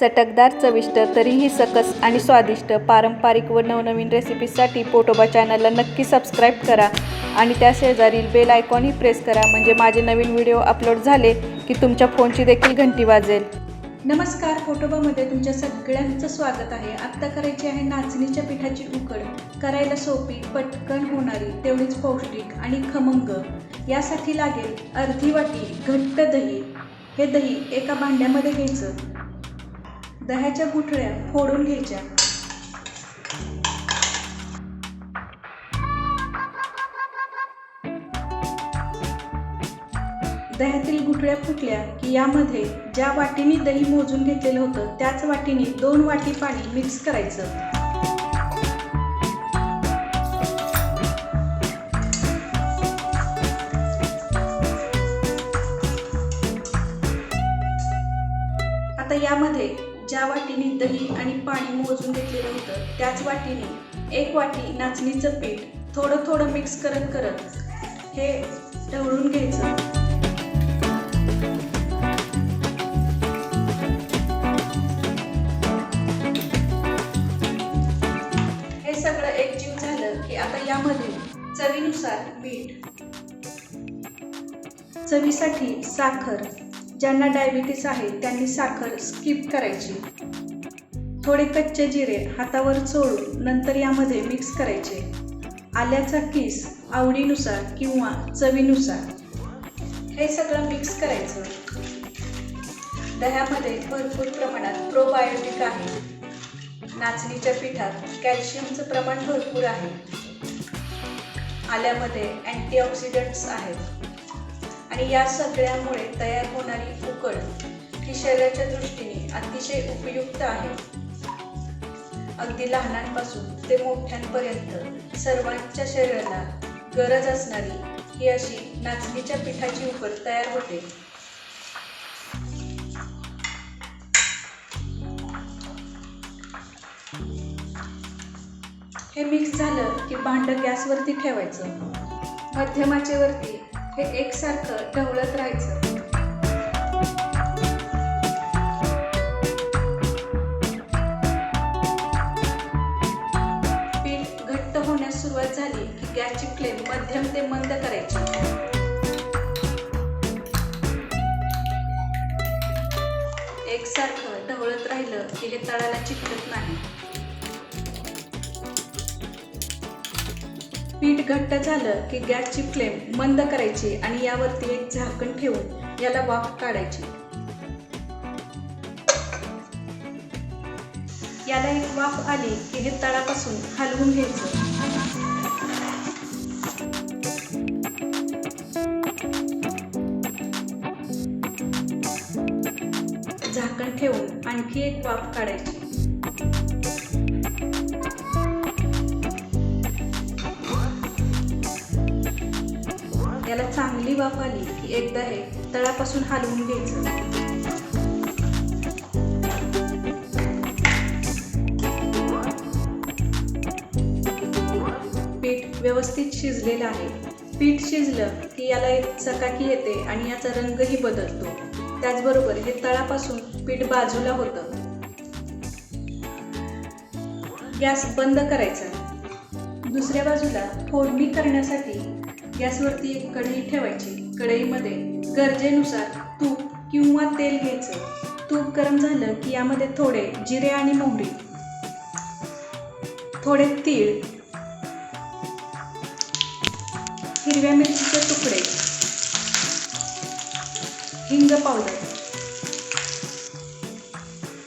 चटकदार चविष्ट तरीही सकस आणि स्वादिष्ट पारंपरिक व नवनवीन रेसिपीजसाठी पोटोबा चॅनलला नक्की सबस्क्राईब करा आणि त्या शेजारील बेल आयकॉनही प्रेस करा. म्हणजे माझे नवीन व्हिडिओ अपलोड झाले की तुमच्या फोनची देखील घंटी वाजेल. नमस्कार फोटोबामध्ये तुमच्या सगळ्यांचं स्वागत आहे. आत्ता करायची आहे नाचणीच्या पिठाची उकड. करायला सोपी पटकन होणारी तेवढीच पौष्टिक आणि खमंग. यासाठी लागेल अर्धी वाटी घट्ट दही. हे दही एका भांड्यामध्ये घ्यायचं. दह्याच्या गुठळ्या फोडून घ्यायच्या. दह्यातील गुठळ्या फुटल्या की यामध्ये ज्या वाटीने दही मोजून घेतलेलं होतं त्याच वाटीने दोन वाटी पाणी मिक्स करायचं. आता यामध्ये ज्या वाटीने दही आणि पाणी मोजून घेतलेलं होतं त्याच वाटीने एक वाटी नाचणीचं पीठ थोडं थोडं मिक्स करत करत हे ढवळून घ्यायचं. हे सगळं एकजीव झालं की आता यामध्ये चवीनुसार मीठ चवीसाठी साखर ज्यांना डायबिटीस आहे त्यांनी साखर स्किप करायची. थोडे कच्चे जिरे हातावर चोळून नंतर यामध्ये मिक्स करायचे. आल्याचा किस आवडीनुसार किंवा चवीनुसार. हे सगळं मिक्स करायचं. दह्यामध्ये भरपूर प्रमाणात प्रोबायोटिक आहे. नाचणीच्या पिठात कॅल्शियमचं प्रमाण भरपूर आहे. आल्यामध्ये अँटीऑक्सिडंट्स आहेत. आणि या सगळ्यामुळे तयार होणारी उकड ही शरीराच्या दृष्टीने अतिशय उपयुक्त आहे. अगदी लहानांपासून ते मोठ्यांपर्यंत सर्वांच्या शरीराला गरज असणारी ही अशी नाचणीच्या पिठाची उकड तयार होते. हे मिक्स झालं की भांडं गॅसवरती ठेवायचं. मध्यमाचेवरती हे एकसारखं ढवळत राहायचं. पीठ घट्ट होण्यास सुरुवात झाली की गॅसची फ्लेम मध्यम ते मंद करायची. एकसारखं ढवळत राहिलं की हे तळाला चिकटत नाही. पीठ घट्ट झालं की गॅसची फ्लेम मंद करायची आणि यावरती एक झाकण ठेवून याला वाफ काढायची. याला एक वाफ आली की हे तळापासून हलवून घ्यायचं. झाकण ठेवून आणखी एक वाफ काढायची. याला चांगली वाफ आली की एकदा हे तळापासून हलवून घ्यायचं. पीठ व्यवस्थित शिजलेलं आहे. पीठ शिजलं की याला एक चकाकी येते आणि याचा रंगही बदलतो. त्याचबरोबर हे तळापासून पीठ बाजूला होतं. गॅस बंद करायचा. दुसऱ्या बाजूला फोडणी करण्यासाठी गॅसवरती एक कढई ठेवायची. कढईमध्ये गरजेनुसार तूप किंवा तेल घ्यायचं. तूप गरम झालं की यामध्ये थोडे जिरे आणि मोहरी. थोडे तीळ. हिरव्या मिरचीचे तुकडे. हिंग पावडर.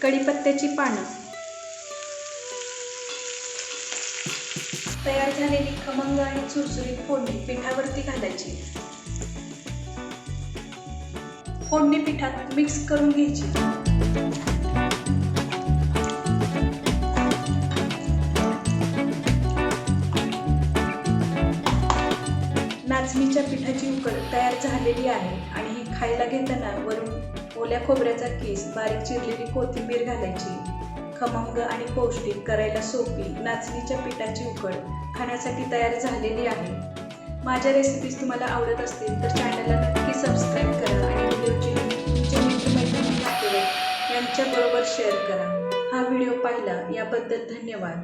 कढीपत्त्याची पानं. तयार झालेली खमंग आणि चुरचुरीत फोडणी पिठावरती घालायची. फोडणी पिठात मिक्स करून घ्यायची. नाचणीच्या पिठाची उकळ तयार झालेली आहे आणि ही खायला घेताना वरून ओल्या खोबऱ्याचा केस बारीक चिरलेली कोथिंबीर घालायची. खमंग आणि पौष्टिक करायला सोपी नाचणीच्या पिठाची उकड खाण्यासाठी तयार झालेली आहे. माझ्या रेसिपीज तुम्हाला आवडत असतील तर चॅनलला नक्की सबस्क्राईब करा आणि व्हिडिओची तुमच्या मित्रमैत्रिणी नातेवाईक शेअर करा. हा व्हिडिओ पाहिला याबद्दल धन्यवाद.